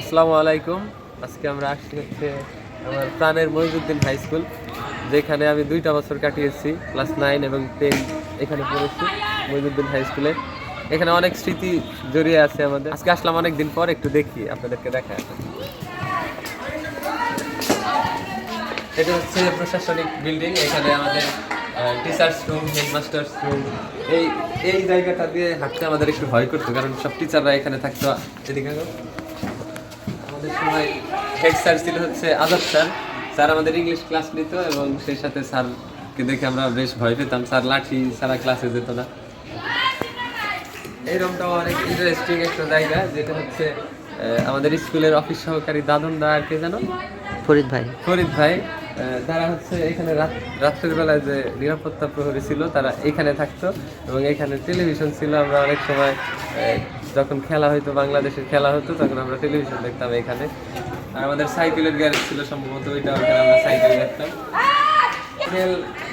আসসালামু আলাইকুম। আজকে আমরা আসছি হচ্ছে আমার প্রাণের মহিজুদ্দিন হাই স্কুল, যেখানে আমি দুইটা বছর কাটিয়েছি, ক্লাস নাইন এবং টেন এখানে পড়েছি মহিজুদ্দিন হাই স্কুলে। এখানে অনেক স্মৃতি জড়িয়ে আছে আমাদের। আজকে আসলাম অনেক দিন পর, একটু দেখি, আপনাদেরকে দেখা এটা হচ্ছে প্রশাসনিক বিল্ডিং, এখানে আমাদের টিচার্স রুম হেডমাস্টার্স রুম এই এই জায়গাটা দিয়ে হাঁটতে আমাদের একটু ভয় করতো, কারণ সব টিচাররা এখানে থাকতো, এদিকে। আমাদের সময় হেড স্যার ছিল হচ্ছে আজাদ স্যার স্যার আমাদের ইংলিশ ক্লাস নিত এবং সেই সাথে স্যারকে দেখে আমরা বেশ ভয় পেতাম। স্যার লাঠি ছাড়া ক্লাসে যেত না। এই রুমটাও অনেক ইন্টারেস্টিং একটা জায়গা যেটা হচ্ছে আমাদের স্কুলের অফিস সহকারী দাদন দা আর কে জানো? ফরিদ ভাই। ফরিদ ভাই তারা হচ্ছে এখানে রাত- রাত্রের বেলায় যে নিরাপত্তা প্রহরী ছিল তারা এখানে থাকতো এবং এখানে টেলিভিশন ছিল। আমরা অনেক সময় যখন খেলা হতো বাংলাদেশের খেলা হতো, তখন আমরা টেলিভিশন দেখতাম এখানে। আর আমাদের সাইকেলের গ্যারেজ ছিল সম্ভবত, ওইটা ওখানে আমরা সাইকেল দেখতাম।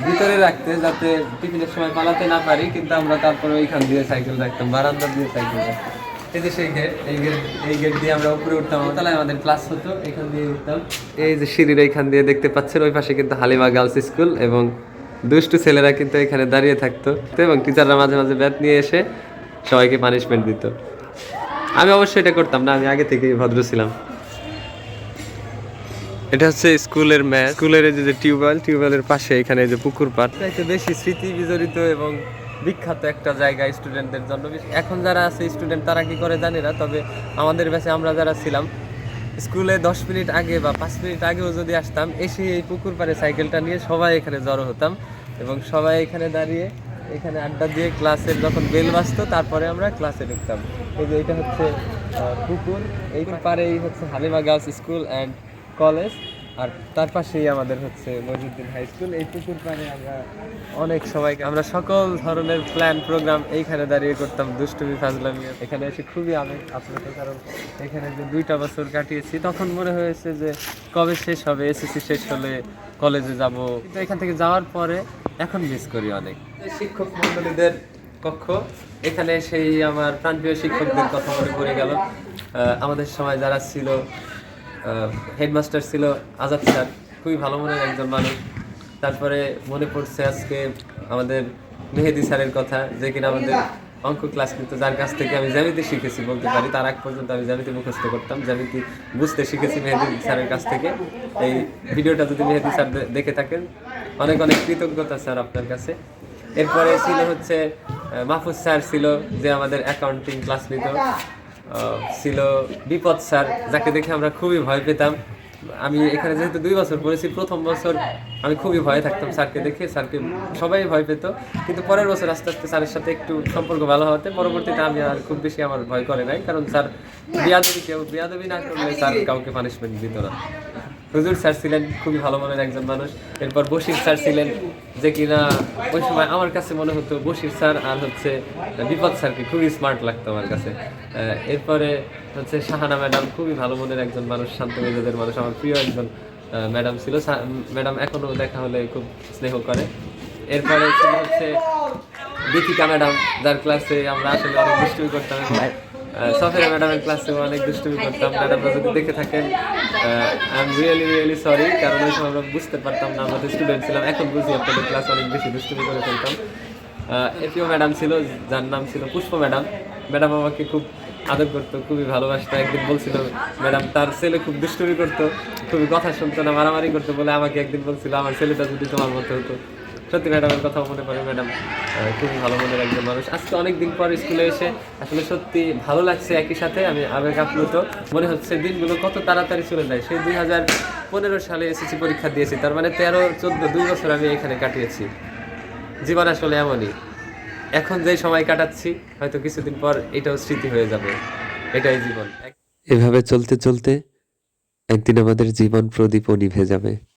ভিতরে রাখতে, যাতে টিফিনের সময় পালাতে না পারি, কিন্তু আমরা তারপরে ওইখান দিয়ে সাইকেল রাখতাম বারান্দা দিয়ে সাইকেল রাখতাম। এই যে সেই গেট এই গেট এই গেট দিয়ে আমরা উপরে উঠতাম তাহলে আমাদের ক্লাস হতো, এখান দিয়ে উঠতাম। এই যে সিঁড়ির এইখান দিয়ে দেখতে পাচ্ছেন, ওই পাশে কিন্তু হালিমা গার্লস স্কুল এবং দুষ্টু ছেলেরা কিন্তু এখানে দাঁড়িয়ে থাকতো। এবং টিচাররা মাঝে মাঝে ব্যাট নিয়ে এসে সবাইকে পানিশমেন্ট দিত। আমি অবশ্যই এটা করতাম না আমি আগে থেকেই ভদ্র ছিলাম। এটা হচ্ছে স্কুলের ম্যাচ। স্কুলের এই যে টিউবওয়েল টিউবওয়েলের পাশে এখানে যে পুকুর পাড়। চাইতে বেশি স্মৃতি বিজড়িত এবং বিখ্যাত একটা জায়গা স্টুডেন্টদের জন্য। বিশ- এখন যারা আছে স্টুডেন্ট তারা কি করে জানি না? তবে আমাদের ব্যাচে আমরা যারা ছিলাম স্কুলে দশ মিনিট আগে বা পাঁচ মিনিট আগেও যদি আসতাম এসে এই পুকুর পাড়ে সাইকেলটা নিয়ে সবাই এখানে জড়ো হতাম এবং সবাই এখানে দাঁড়িয়ে এখানে আড্ডা দিয়ে ক্লাসের যখন বেল বাজতো, তারপরে আমরা ক্লাসে ঢুকতাম। এই যে এটা হচ্ছে পুকুর। এই পাড়েই হচ্ছে Halima girls school and college. আর তার পাশেই আমাদের হচ্ছে মজিউদ্দিন হাই স্কুল। এই পুকুর পাড়ে আমরা অনেক সময় আমরা সকল ধরনের প্ল্যান, প্রোগ্রাম এইখানে দাঁড়িয়ে করতাম, দুষ্টুমি, ফাজলামি। এখানে এসে খুবই আবেগ আপ্লুত, কারণ এখানে যে দুইটা বছর কাটিয়েছি, তখন মনে হয়েছে যে কবে শেষ হবে, এসএসসি শেষ হলে কলেজে যাব। কিন্তু এখান থেকে যাওয়ার পরে এখন মিস করি অনেক। শিক্ষক মন্ডলীদের কক্ষ, এখানে সেই আমার প্রাণপ্রিয় শিক্ষকদের কথা মনে পড়ে গেল। আমাদের সময় যারা ছিল হেডমাস্টার ছিল আজাদ স্যার, খুবই ভালো মনের একজন মানুষ। তারপরে মনে পড়ছে আজকে আমাদের মেহেদি স্যারের কথা, যে কিনা আমাদের অঙ্ক ক্লাস নিত যার কাছ থেকে আমি জ্যামিতি শিখেছি বলতে পারি, তার আগ পর্যন্ত আমি জ্যামিতি মুখস্থ করতাম, জ্যামিতি বুঝতে শিখেছি মেহেদি স্যারের কাছ থেকে। এই ভিডিওটা যদি মেহেদি স্যার দেখে থাকেন অনেক অনেক কৃতজ্ঞতা স্যার আপনার কাছে। এরপরে ছিল হচ্ছে মাহফুজ স্যার ছিল যে আমাদের অ্যাকাউন্টিং ক্লাস নিত। ছিল বিপদ স্যার, যাকে দেখে আমরা খুবই ভয় পেতাম। আমি এখানে যেহেতু দুই বছর পড়েছি, প্রথম বছর আমি খুবই ভয়ে থাকতাম স্যারকে দেখে। স্যারকে সবাই ভয় পেত। কিন্তু পরের বছর আস্তে আস্তে স্যারের সাথে একটু সম্পর্ক ভালো হতে পরবর্তীতে আমি আর খুব বেশি আমার ভয় করে নাই। কারণ স্যার বিয়াদবি কেউ, বিয়াদবি না করলে স্যার কাউকে পানিশমেন্ট দিত না। হুজুর স্যার ছিলেন খুবই ভালো মনের একজন মানুষ। এরপর বশির স্যার ছিলেন যে কিনা ওই সময় আমার কাছে মনে হতো বশির স্যার আর হচ্ছে বিপদ স্যারকে খুবই স্মার্ট লাগতো আমার কাছে। এরপরে হচ্ছে শাহানা ম্যাডাম খুবই ভালো মনের একজন মানুষ, শান্ত মেজাজের মানুষ, আমার প্রিয় একজন ম্যাডাম ছিল। ম্যাডাম এখনও দেখা হলে খুব স্নেহ করে। এরপরে হচ্ছে দীপিকা ম্যাডাম, যার ক্লাসে আমরা আসলে অনেক দুষ্টুমি করতাম। সফিয়া ম্যাডামের ক্লাসে অনেক দুষ্টুমি করতাম। ম্যাডামরা যদি দেখে থাকেন। I am really really sorry কারণ ওই সময় আমরা বুঝতে পারতাম না, আমরা স্টুডেন্ট ছিলাম। এখন বুঝি আপনাদের ক্লাস অনেক বেশি দুষ্টুমি করে ফেলতাম। এপিও ম্যাডাম ছিল, যার নাম ছিল পুষ্প ম্যাডাম। ম্যাডাম আমাকে খুব আদর করতো, খুবই ভালোবাসতো। একদিন বলছিল, ম্যাডাম, তার ছেলে খুব দুষ্টুমি করতো, খুবই কথা শুনতো না, মারামারি করতো বলে আমাকে একদিন বলছিল, আমার ছেলেটা যদি তোমার মতো হতো। সত্যি ম্যাডামের কথা মনে পড়ে, ম্যাডাম খুবই ভালো মনের একজন মানুষ। আজকে অনেক দিন পর স্কুলে এসে আসলে সত্যি ভালো লাগছে একই সাথে, আমি আবেগ আপ্লুত। মনে হচ্ছে দিনগুলো কত তাড়াতাড়ি চলে যায়। সেই দুই হাজার পনেরো সালে এসএসসি পরীক্ষা দিয়েছি, তার মানে তেরো, চোদ্দ, দুই বছর আমি এখানে কাটিয়েছি। জীবন আসলে এমনই। এখন যে সময় কাটাচ্ছি, হয়তো কিছুদিন পর এটাও স্মৃতি হয়ে যাবে। এটাই জীবন। এভাবে চলতে চলতে একদিন আমাদের জীবন প্রদীপও নিভে যাবে।